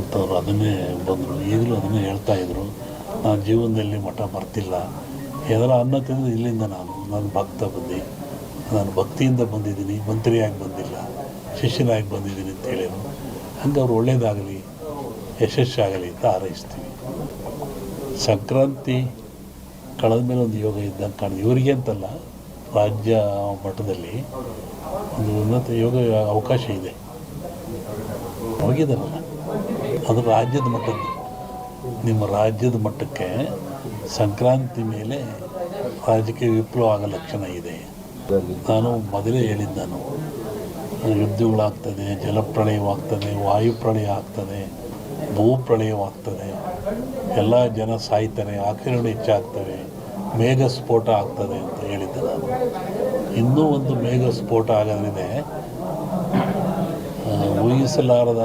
ಅಂಥವ್ರು ಅದನ್ನೇ ಬಂದರು. ಈಗಲೂ ಅದನ್ನೇ ಹೇಳ್ತಾ ಇದ್ರು. ನಾನು ಜೀವನದಲ್ಲಿ ಮಠ ಮರ್ತಿಲ್ಲ ಏನಾರ ಅನ್ನ ತಿಂದು ಇಲ್ಲಿಂದ ನಾನು ನಾನು ಭಕ್ತ ಬಂದು. ನಾನು ಭಕ್ತಿಯಿಂದ ಬಂದಿದ್ದೀನಿ, ಮಂತ್ರಿಯಾಗಿ ಬಂದಿಲ್ಲ, ಶಿಷ್ಯನಾಗಿ ಬಂದಿದ್ದೀನಿ ಅಂತ ಹೇಳಿದರು. ಹಂಗೆ ಅವ್ರು ಒಳ್ಳೇದಾಗಲಿ, ಯಶಸ್ಸಾಗಲಿ ಅಂತ ಹಾರೈಸ್ತೀವಿ. ಸಂಕ್ರಾಂತಿ ಕಳೆದ ಮೇಲೆ ಒಂದು ಯೋಗ ಇದ್ದಂಗೆ ಕಾಣಿದೆ ಇವರಿಗೆ ಅಂತಲ್ಲ, ರಾಜ್ಯ ಮಟ್ಟದಲ್ಲಿ ಒಂದು ಉನ್ನತ ಯೋಗ ಅವಕಾಶ ಇದೆ. ಹೋಗಿದ್ದಾರಲ್ಲ? ಅದು ರಾಜ್ಯದ ಮಟ್ಟದ್ದು. ನಿಮ್ಮ ರಾಜ್ಯದ ಮಟ್ಟಕ್ಕೆ ಸಂಕ್ರಾಂತಿ ಮೇಲೆ ರಾಜಕೀಯ ವಿಪ್ಲವ ಆಗೋ ಲಕ್ಷಣ ಇದೆ. ನಾನು ಮೊದಲೇ ಹೇಳಿದ್ದಾನು. ಯುದ್ಧಗಳಾಗ್ತದೆ, ಜಲಪ್ರಳಯವಾಗ್ತದೆ, ವಾಯುಪ್ರಳಯ ಆಗ್ತದೆ, ಭೂಪ್ರಳಯವಾಗ್ತದೆ. ಎಲ್ಲ ಜನ ಸಾಯ್ತಾರೆ ಆಕ್ರಮಣ ಹೆಚ್ಚಾಗ್ತವೆ ಮೇಘ ಸ್ಫೋಟ ಆಗ್ತದೆ ಅಂತ ಹೇಳಿದ್ದೆ ನಾನು. ಇನ್ನೂ ಒಂದು ಮೇಘ ಸ್ಫೋಟ ಆಗೋದ್ರಿದೆ ಊಹಿಸಲಾರದ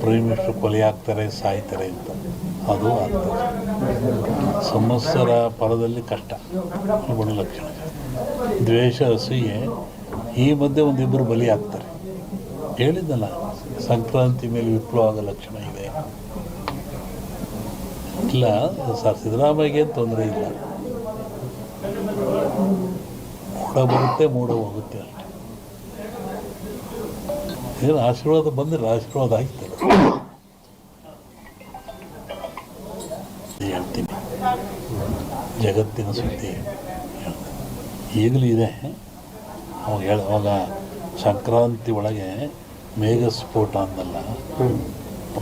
ಪ್ರೈಮ್ ಮಿನಿಸ್ಟರ್ ಕೊಲೆ ಆಗ್ತಾರೆ ಸಾಯ್ತಾರೆ ಅಂತ. ಅದು ಆಗ್ತದೆ ಸಮಸ್ಯರ ಪರದಲ್ಲಿ ಕಷ್ಟ. ಗುಣಲಕ್ಷಣ ದ್ವೇಷ ಹಸಿಗೆ ಈ ಮಧ್ಯೆ ಒಂದಿಬ್ಬರು ಬಲಿ ಆಗ್ತಾರೆ ಹೇಳಿದ್ದಲ್ಲ, ಸಂಕ್ರಾಂತಿ ಮೇಲೆ ವಿಪ್ಲವ ಲಕ್ಷಣ ಇದೆ. ಇಲ್ಲ, ಸರ್, ಸಿದ್ದರಾಮಯ್ಯಗೆ ತೊಂದರೆ ಇಲ್ಲ. ಮೂಡ ಬರುತ್ತೆ, ಮೂಡ ಹೋಗುತ್ತೆ ಅಷ್ಟೆ ಏನು ಆಶೀರ್ವಾದ ಬಂದರೆ ಆಶೀರ್ವಾದ ಆಗ್ತದೆ ಹೇಳ್ತೀನಿ. ಜಗತ್ತಿನ ಸುದ್ದಿ. ಈಗಲೂ ಇದೆ. ಅವಾಗ ಹೇಳ, ಅವಾಗ ಸಂಕ್ರಾಂತಿ ಒಳಗೆ ಮೇಘ ಸ್ಫೋಟ ಅಂದಲ್ಲ?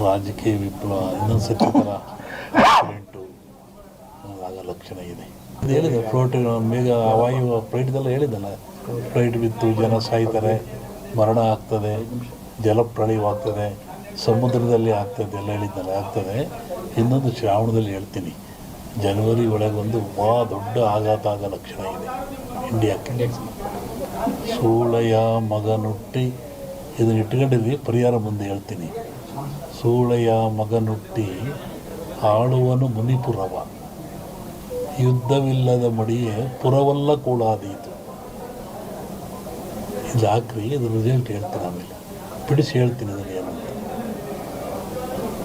ರಾಜಕೀಯ ವಿಪ್ಲವ ಇನ್ನೊಂದು ಸತಿ ಥರ ಆಕ್ಸಿಡೆಂಟು ಆಗ ಲಕ್ಷಣ ಇದೆ. ಇದು ಹೇಳಿದೆ ಫ್ಲೋಟ್ ಮೇಘ, ವಾಯು ಫ್ಲೈಟ್ದೆಲ್ಲ ಹೇಳಿದ್ದಲ್ಲ? ಫ್ಲೈಟ್ ಬಿತ್ತು ಜನ ಸಾಯ್ತಾರೆ, ಮರಣ ಆಗ್ತದೆ ಜಲಪ್ರಳಯವಾಗ್ತದೆ ಸಮುದ್ರದಲ್ಲಿ ಆಗ್ತದೆ ಎಲ್ಲ ಹೇಳಿದ್ದಲ್ಲ ಆಗ್ತದೆ. ಇನ್ನೊಂದು ಶ್ರಾವಣದಲ್ಲಿ ಹೇಳ್ತೀನಿ. ಜನವರಿ ಒಳಗೊಂದು ಬಹಳ ದೊಡ್ಡ ಆಘಾತ ಆಗೋ ಲಕ್ಷಣ ಇದೆ. ಇಂಡಿಯಾಕ್ಕೆ. ಸೂಳೆಯ ಮಗನುಟ್ಟಿ ಇದನ್ನ ಇಟ್ಕೊಂಡಿದ್ವಿ ಪರಿಹಾರ ಮುಂದೆ ಹೇಳ್ತೀನಿ. ಸೂಳೆಯ ಮಗನುಟ್ಟಿ, ಆಳುವನು ಮುನಿಪುರವ. ಯುದ್ಧವಿಲ್ಲದ ಮಡಿಯೇ ಪುರವಲ್ಲ ಕೂಡಾದೀತು ಇದು ಹಾಕ್ರಿ ಇದು ರಿಸಲ್ಟ್ ಹೇಳ್ತೀನಿ ಆಮೇಲೆ. ಬಿಡಿಸಿ ಹೇಳ್ತೀನಿ ಅದನ್ನು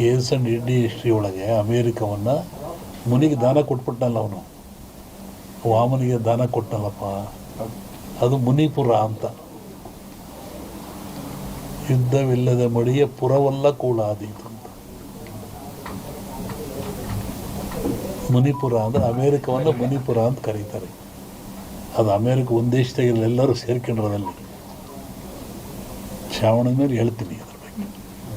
ಏಸ್ ಅಂಡ್ ಇಂಡಿ ಹಿಸ್ಟ್ರಿ ಒಳಗೆ ಅಮೇರಿಕವನ್ನು ಮುನಿಗೆ ದಾನ ಕೊಟ್ಬಿಟ್ಟನಲ್ಲ ಅವನು. ವಾಮನಿಗೆ ದಾನ ಕೊಟ್ಟನಲ್ಲಪ್ಪ ಅದು ಮುನಿಪುರ ಅಂತ. ಯುದ್ಧವಿಲ್ಲದ ಮಡಿಯ ಪುರವಲ್ಲ ಕೂಡ ಅಂತ. ಮುನಿಪುರ ಅಂದರೆ ಅಮೇರಿಕವನ್ನು ಮುನಿಪುರ ಅಂತ ಕರೀತಾರೆ. ಅದು ಅಮೇರಿಕ ಒಂದು ದೇಶದಾಗಿಲ್ಲ ಎಲ್ಲರೂ ಸೇರ್ಕೊಂಡ್ರದಲ್ಲಿ. ಶ್ರಾವಣದ ಮೇಲೆ ಹೇಳ್ತೀನಿ. ಅದ್ರ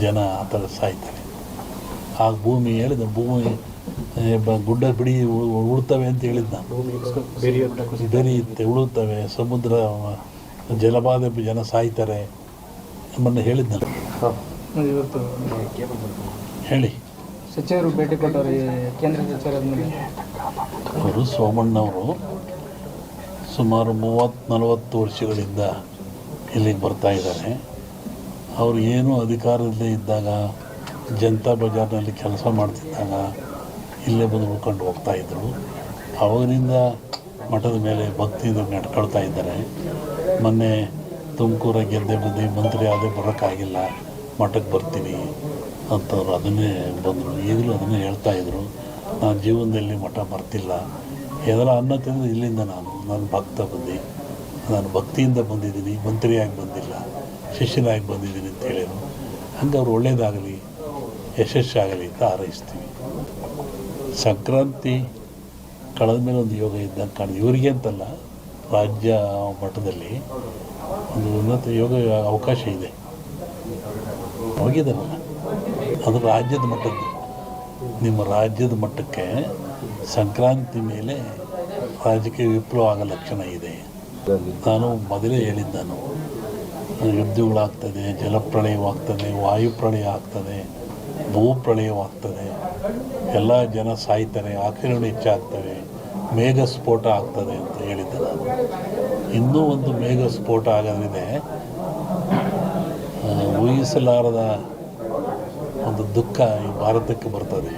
ಜನ ಆ ಥರ ಸಾಯ್ತಾರೆ. ಆ ಭೂಮಿ ಹೇಳಿದ ಭೂಮಿ ಗುಡ್ಡ ಬಿಡಿ ಉಳ್ತವೆ ಅಂತ ಹೇಳಿದ್ದ ನಾನು ಬೆರೆಯುತ್ತೆ ಉಳುತ್ತವೆ ಸಮುದ್ರ ಜಲಪಾತ ಜನ ಸಾಯ್ತಾರೆ ನಮ್ಮನ್ನು ಹೇಳಿದ್ದ ಇವತ್ತು ಹೇಳಿ. ಸಚಿವರು ಭೇಟಿ ಕೊಟ್ಟವರು ಕೇಂದ್ರ ಸಚಿವರು ಅವರು ಸೋಮಣ್ಣವರು ಸುಮಾರು ಮೂವತ್ತು ನಲವತ್ತು ವರ್ಷಗಳಿಂದ ಇಲ್ಲಿಗೆ ಬರ್ತಾ ಇದ್ದಾರೆ. ಅವರು ಏನೂ ಅಧಿಕಾರದಲ್ಲೇ ಇದ್ದಾಗ, ಜನತಾ ಬಜಾರ್ನಲ್ಲಿ ಕೆಲಸ ಮಾಡ್ತಿದ್ದಾಗ ಇಲ್ಲೇ ಬಂದು ಉಳ್ಕೊಂಡು ಹೋಗ್ತಾ ಇದ್ದರು ಅವಾಗಿನಿಂದ ಮಠದ ಮೇಲೆ ಭಕ್ತಿಯಿಂದ ನಡ್ಕೊಳ್ತಾ ಇದ್ದಾರೆ. ಮೊನ್ನೆ ತುಮಕೂರ ಗೆದ್ದೆ ಬಂದು ಮಂತ್ರಿ ಆದೇ ಬರೋಕ್ಕಾಗಿಲ್ಲ, ಮಠಕ್ಕೆ ಬರ್ತೀನಿ ಅಂತವ್ರು ಅದನ್ನೇ ಬಂದರು. ಈಗಲೂ ಅದನ್ನೇ ಹೇಳ್ತಾ ಇದ್ರು. ನಾನು ಜೀವನದಲ್ಲಿ ಮಠ ಬರ್ತಿಲ್ಲ. ಏನಾರ ಅನ್ನ ತಿಂದು ಇಲ್ಲಿಂದ ನಾನು ನಾನು ಭಕ್ತ ಬಂದು ನಾನು ಭಕ್ತಿಯಿಂದ ಬಂದಿದ್ದೀನಿ, ಮಂತ್ರಿಯಾಗಿ ಬಂದಿಲ್ಲ. ಶಿಷ್ಯನಾಗಿ ಬಂದಿದ್ದೀನಿ ಅಂತ ಹೇಳಿದ್ರು. ಹಂಗೆ ಅವ್ರು ಒಳ್ಳೇದಾಗಲಿ, ಯಶಸ್ಸಾಗಲಿ ಅಂತ ಹಾರೈಸ್ತೀವಿ. ಸಂಕ್ರಾಂತಿ ಕಳೆದ ಮೇಲೆ ಒಂದು ಯೋಗ ಇದ್ದಂಗೆ ಕಾಣಿದೆ ಇವರಿಗೆ ಅಂತಲ್ಲ, ರಾಜ್ಯ ಮಟ್ಟದಲ್ಲಿ ಒಂದು ಉನ್ನತ ಯೋಗ ಅವಕಾಶ ಇದೆ. ಹೋಗಿದ್ದಾರಲ್ಲ? ಅದು ರಾಜ್ಯದ ಮಟ್ಟದ್ದು. ನಿಮ್ಮ ರಾಜ್ಯದ ಮಟ್ಟಕ್ಕೆ ಸಂಕ್ರಾಂತಿ ಮೇಲೆ ರಾಜಕೀಯ ವಿಪ್ಲವ ಆಗೋ ಲಕ್ಷಣ ಇದೆ. ನಾನು ಮೊದಲೇ ಹೇಳಿದ್ದೆ ನಾನು. ಯುದ್ಧಗಳಾಗ್ತದೆ, ಜಲಪ್ರಳಯವಾಗ್ತದೆ ವಾಯುಪ್ರಳಯ ಆಗ್ತದೆ ಭೂಪ್ರಳಯವಾಗ್ತದೆ. ಎಲ್ಲ ಜನ ಸಾಯ್ತಾರೆ ಆಕ್ರಮಣ ಹೆಚ್ಚಾಗ್ತವೆ ಮೇಘ ಸ್ಫೋಟ ಆಗ್ತದೆ ಅಂತ ಹೇಳಿದ್ದೆ ನಾನು. ಇನ್ನೂ ಒಂದು ಮೇಘ ಸ್ಫೋಟ ಆಗೋದ್ರಿಂದ ಊಹಿಸಲಾರದ ಒಂದು ದುಃಖ ಈ ಭಾರತಕ್ಕೆ ಬರ್ತದೆ.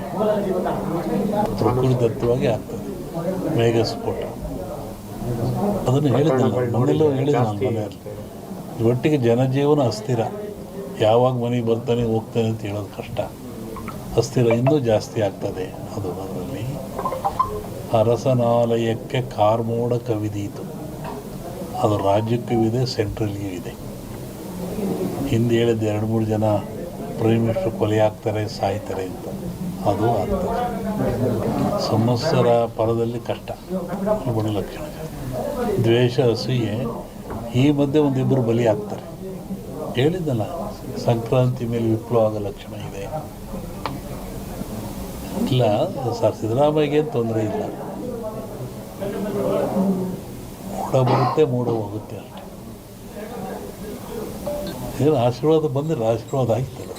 ಪ್ರಕೃತಿದತ್ತವಾಗಿ ಆಗ್ತದೆ ಮೇಘ ಸ್ಫೋಟ ಅದನ್ನು ಹೇಳಿದ್ದಲ್ಲ ನೋಡಿಲ್ಲ ಹೇಳಿದ್ದೆ ನಾನು ಮನೆಯಲ್ಲಿ. ಒಟ್ಟಿಗೆ ಜನಜೀವನ ಅಸ್ಥಿರ. ಯಾವಾಗ ಮನೆಗೆ ಬರ್ತಾನೆ, ಹೋಗ್ತಾನೆ ಅಂತ ಹೇಳೋದು ಕಷ್ಟ. ಅಸ್ಥಿರ ಇನ್ನೂ ಜಾಸ್ತಿ ಆಗ್ತದೆ ಅದು ಅದರಲ್ಲಿ. ಅರಸನಾಲಯಕ್ಕೆ ಕಾರ್ಮೋಡ ಕವಿದೀತು. ಅದು ರಾಜ್ಯಕ್ಕೂ ಇದೆ ಸೆಂಟ್ರಲ್ಗೂ ಇದೆ. ಹಿಂದೆ ಹೇಳಿದ ಎರಡು ಮೂರು ಜನ ಪ್ರೈಮ್ ಮಿನಿಸ್ಟರ್ ಕೊಲೆ ಆಗ್ತಾರೆ, ಸಾಯ್ತಾರೆ ಅಂತ. ಅದು ಆಗ್ತದೆ. ಸಮಸ್ಯರ ಪರದಲ್ಲಿ ಕಷ್ಟ. ಗುಣಲಕ್ಷಣ ದ್ವೇಷ ಅಸೂಯೆ ಈ ಮಧ್ಯೆ ಒಂದಿಬ್ಬರು ಬಲಿ ಆಗ್ತಾರೆ ಹೇಳಿದ್ದಲ್ಲ, ಸಂಕ್ರಾಂತಿ ಮೇಲೆ ವಿಪ್ಲವಾದ ಲಕ್ಷಣ ಇದೆ. ಇಲ್ಲ, ಸರ್, ಸಿದ್ದರಾಮಯ್ಯಗೆ ತೊಂದರೆ ಇಲ್ಲ. ಮೂಡ ಬರುತ್ತೆ, ಮೂಡ ಹೋಗುತ್ತೆ ಅಷ್ಟೇ. ಏನು ಆಶೀರ್ವಾದ ಬಂದರೆ ಆಶೀರ್ವಾದ ಆಗಿತ್ತಲ್ಲ